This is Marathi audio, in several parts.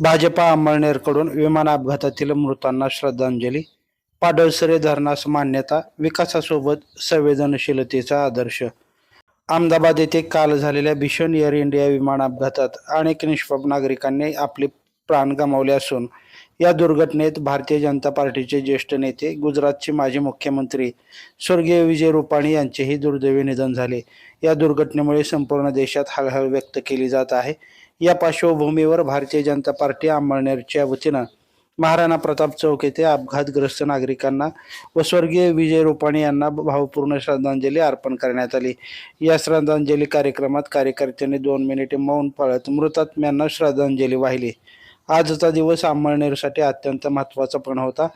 भाजपा अंमळनेरकडून विमान अपघातातील मृतांना श्रद्धांजली. पाडळसरे धरणास मान्यता विकासासोबत संवेदनशीलतेचा आदर्श. अहमदाबाद येथे काल झालेल्या भीषण एअर इंडिया विमान अपघातात अनेक निष्पाप नागरिकांनी आपले प्राण गमावले असून या दुर्घटनेत भारतीय जनता पार्टीचे ज्येष्ठ नेते गुजरातचे माजी मुख्यमंत्री स्वर्गीय विजय रुपाणी यांचेही दुर्दैवी निधन झाले. या दुर्घटनेमुळे संपूर्ण देशात हळहळ व्यक्त केली जात आहे. या पार्श्वभूमीवर भारतीय जनता पार्टी अंमळनेरच्या वतीनं महाराणा प्रताप चौक येथे अपघातग्रस्त नागरिकांना व स्वर्गीय विजय रुपाणी यांना भावपूर्ण श्रद्धांजली अर्पण करण्यात आली. या श्रद्धांजली कार्यक्रमात कार्यकर्त्यांनी दोन मिनिटे मौन पाळत मृतात्म्यांना श्रद्धांजली वाहिली. आजचा दिवस अंमळनेरसाठी अत्यंत महत्त्वाचा पण होता.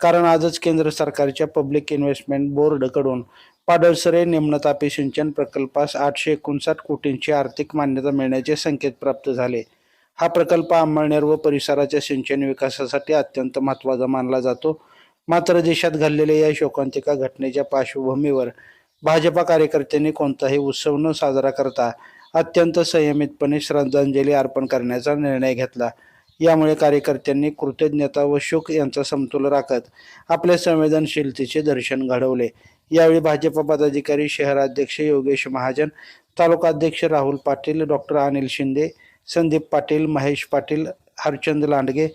कारण आजच केंद्र सरकारच्या पब्लिक इन्व्हेस्टमेंट बोर्डकडून पाडळसरे निम्नतापी सिंचन प्रकल्पास आठशे एकोणसाठ कोटींची आर्थिक मान्यता मिळण्याचे संकेत प्राप्त झाले. हा प्रकल्प अंमळनेर व परिसराच्या सिंचन विकासासाठी अत्यंत महत्त्वाचा मानला जातो. मात्र देशात घडलेल्या या शोकांतिका घटनेच्या पार्श्वभूमीवर भाजपा कार्यकर्त्यांनी कोणताही उत्सव न साजरा करता अत्यंत संयमितपणे श्रद्धांजली अर्पण करण्याचा निर्णय घेतला. यामुळे कार्यकर्त्यांनी कृतज्ञता व शोक यांचा समतोल राखत आपल्या संवेदनशीलतेचे दर्शन घडवले. यावेळी भाजपा पदाधिकारी शहराध्यक्ष योगेश महाजन तालुकाध्यक्ष राहुल पाटील डॉक्टर अनिल शिंदे संदीप पाटील महेश पाटील हरचंद लांडगे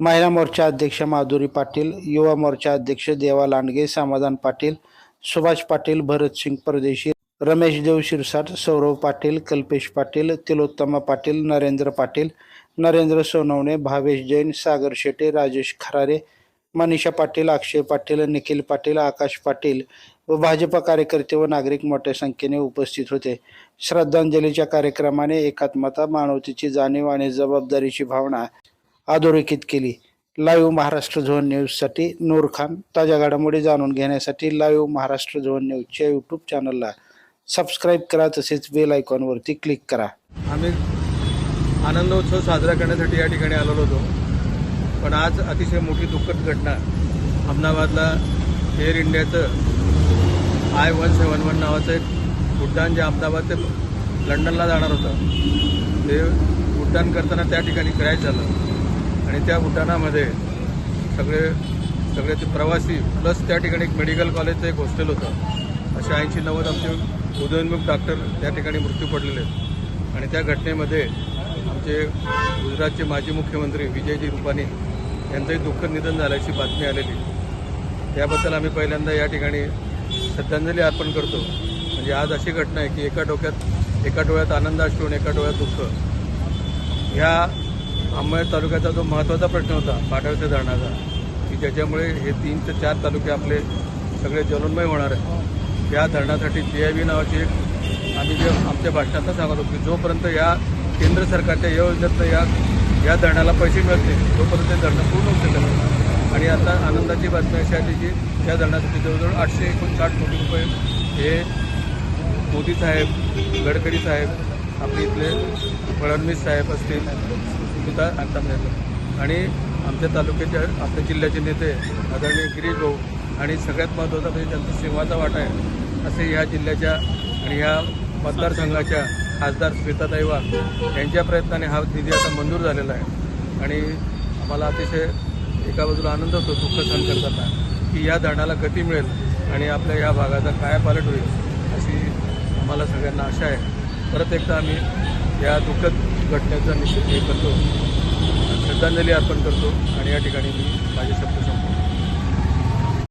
महिला मोर्चा अध्यक्ष माधुरी पाटील युवा मोर्चा अध्यक्ष देवा लांडगे समाधान पाटील सुभाष पाटील भरतसिंग परदेशी रमेश देव शिरसाट सौरव पाटील कल्पेश पाटील तिलोत्तमा पाटील नरेंद्र पाटील नरेंद्र सोनवणे भावेश जैन सागर शेटे राजेश खरारे मनीषा पाटील अक्षय पाटील निखिल पाटील आकाश पाटील व भाजपा कार्यकर्ते व नागरिक मोठ्या संख्येने उपस्थित होते. श्रद्धांजलीच्या कार्यक्रमाने एकात्मता मानवतेची जाणीव आणि जबाबदारीची भावना अधोरेखित केली. लाईव्ह महाराष्ट्र झोन न्यूजसाठी नूर खान. ताज्या घडामोडी जाणून घेण्यासाठी लाईव्ह महाराष्ट्र झोन न्यूजच्या यूट्यूब चॅनलला सबस्क्राईब करा. तसेच बेल आयकॉनवरती क्लिक करा. आम्ही आनंदोत्सव साजरा करण्यासाठी या ठिकाणी आलेलो होतो. पण आज अतिशय मोठी दुःखद घटना. अहमदाबादला एअर इंडियाचं आय वन सेवन वन नावाचं एक उड्डाण जे अहमदाबाद ते लंडनला जाणार होतं ते उड्डाण करताना त्या ठिकाणी क्रॅश झालं. आणि त्या उड्डाणामध्ये सगळे सगळे ते प्रवासी प्लस त्या ठिकाणी एक मेडिकल कॉलेजचं एक हॉस्टेल होतं. असे ऐंशी नव्वद आमचे उदयोन्मुख डॉक्टर त्या ठिकाणी मृत्यू पडलेले आहेत. आणि त्या घटनेमध्ये आमचे गुजरातचे माजी मुख्यमंत्री विजयजी रुपानी यांचंही दुःखद निधन झाल्याची बातमी आलेली. त्याबद्दल आम्ही पहिल्यांदा या ठिकाणी श्रद्धांजली अर्पण करतो. म्हणजे आज अशी घटना आहे की एका डोक्यात एका डोळ्यात आनंद असून एका डोळ्यात दुःख. ह्या अंबड तालुक्याचा जो महत्त्वाचा प्रश्न होता पाटळचे धरणाचा की ज्याच्यामुळे हे तीन ते चार तालुके आपले सगळे जलोन्मय होणार आहेत. या धरणासाठी जी आय बी नावाची एक आम्ही जे आमच्या भाषणात सांगत होतो की जोपर्यंत या केंद्र सरकारच्या या योजनेतनं या या धरणाला पैसे मिळते तोपर्यंत ते धरणं पूर्ण होऊ शकत आणि आता आनंदाची बातमी अशी आली की या धरणासाठी जवळजवळ आठशे एकोणसाठ कोटी रुपये हे मोदी साहेब गडकरी साहेब आपले इथले फडणवीस साहेब असतील सुद्धा आता मिळतात. आणि आमच्या तालुक्याच्या आपल्या जिल्ह्याचे नेते आदरणीय गिरीश भाऊ आणि सगळ्यात महत्त्वाचा म्हणजे त्यांचा सेवाचा वाटा आहे. असे ह्या जिल्ह्याच्या आणि ह्या मतदारसंघाच्या खासदार स्मिता वाघ यांच्या प्रयत्नाने हा निधी आता मंजूर झालेला आहे. आणि आम्हाला अतिशय एका बाजूला आनंद होतो दुःख सहन करताना की या धरणाला गती मिळेल आणि आपल्या या भागाचा काय पालट होईल अशी आम्हाला सगळ्यांना आशा आहे. परत एकदा आम्ही या दुःखद घटनेचा निश्चित हे करतो. श्रद्धांजली अर्पण करतो आणि या ठिकाणी मी माझे शब्द संपतो